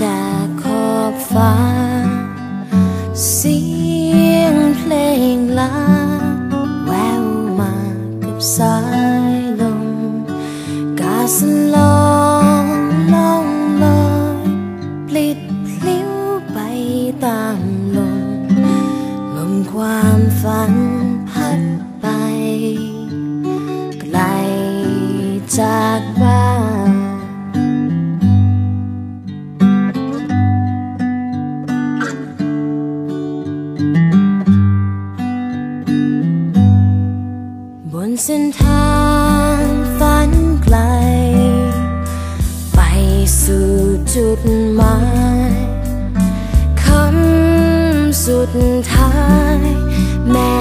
จากขอบฟ้า เสียงเพลงลาแววมากับสายลมกาส บนเส้นทางฝันไกล ไปสู่จุดหมายคำสุดท้ายแม่